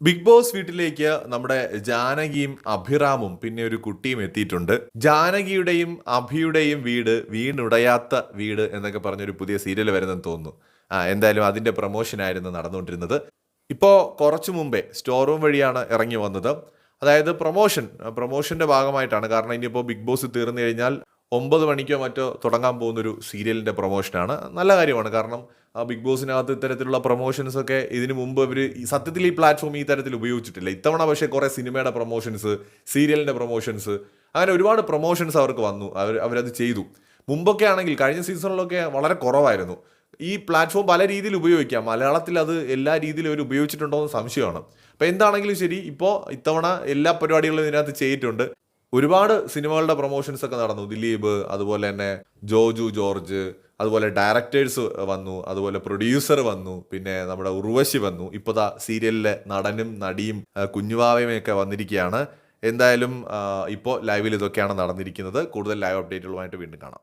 Big boss വീട്ടിലേക്ക് നമ്മുടെ ജാനകിയും അഭിറാമും പിന്നെ ഒരു കുട്ടിയും എത്തിയിട്ടുണ്ട്. ജാനകിയുടെയും അഭിയുടെയും വീട് വീണുടയാത്ത വീട് എന്നൊക്കെ പറഞ്ഞൊരു പുതിയ സീരിയൽ വരുന്നെന്ന് തോന്നുന്നു. ആ എന്തായാലും അതിന്റെ പ്രൊമോഷനായിരുന്നു നടന്നുകൊണ്ടിരുന്നത്. ഇപ്പോൾ കുറച്ചു മുമ്പേ സ്റ്റോർ റൂം വഴിയാണ് ഇറങ്ങി വന്നത്. അതായത് പ്രൊമോഷൻ പ്രൊമോഷന്റെ ഭാഗമായിട്ടാണ്. കാരണം ഇനിയിപ്പോൾ ബിഗ് ബോസ് തീർന്നു കഴിഞ്ഞാൽ ഒമ്പത് മണിക്കോ മറ്റോ തുടങ്ങാൻ പോകുന്നൊരു സീരിയലിന്റെ പ്രൊമോഷനാണ്. നല്ല കാര്യമാണ്. കാരണം ബിഗ് ബോസിനകത്ത് ഇത്തരത്തിലുള്ള പ്രൊമോഷൻസ് ഒക്കെ ഇതിനു മുമ്പ് ഇവർ സത്യത്തിൽ ഈ പ്ലാറ്റ്ഫോം ഈ തരത്തിൽ ഉപയോഗിച്ചിട്ടില്ല. ഇത്തവണ പക്ഷേ കുറേ സിനിമയുടെ പ്രൊമോഷൻസ് സീരിയലിന്റെ പ്രൊമോഷൻസ് അങ്ങനെ ഒരുപാട് പ്രൊമോഷൻസ് അവർക്ക് വന്നു. അവർ അവരത് ചെയ്തു. മുമ്പൊക്കെ ആണെങ്കിൽ കഴിഞ്ഞ സീസണിലൊക്കെ വളരെ കുറവായിരുന്നു. ഈ പ്ലാറ്റ്ഫോം പല രീതിയിൽ ഉപയോഗിക്കാം. മലയാളത്തിൽ അത് എല്ലാ രീതിയിലും അവർ ഉപയോഗിച്ചിട്ടുണ്ടോ എന്ന് സംശയമാണ്. അപ്പോൾ എന്താണെങ്കിലും ശരി ഇപ്പോൾ ഇത്തവണ എല്ലാ പരിപാടികളും ഇതിനകത്ത് ചെയ്തിട്ടുണ്ട്. ഒരുപാട് സിനിമകളുടെ പ്രൊമോഷൻസ് ഒക്കെ നടന്നു. ദിലീപ് അതുപോലെ തന്നെ ജോജു ജോർജ് അതുപോലെ ഡയറക്ടേഴ്സ് വന്നു അതുപോലെ പ്രൊഡ്യൂസർ വന്നു പിന്നെ നമ്മുടെ ഉർവശി വന്നു. ഇപ്പോൾ ദാ സീരിയലിലെ നടനും നടിയും കുഞ്ഞുവാവയുമൊക്കെ വന്നിരിക്കുകയാണ്. എന്തായാലും ഇപ്പോൾ ലൈവിൽ ഇതൊക്കെയാണ് നടന്നിരിക്കുന്നത്. കൂടുതൽ ലൈവ് അപ്ഡേറ്റുകളുമായിട്ട് വീണ്ടും കാണാം.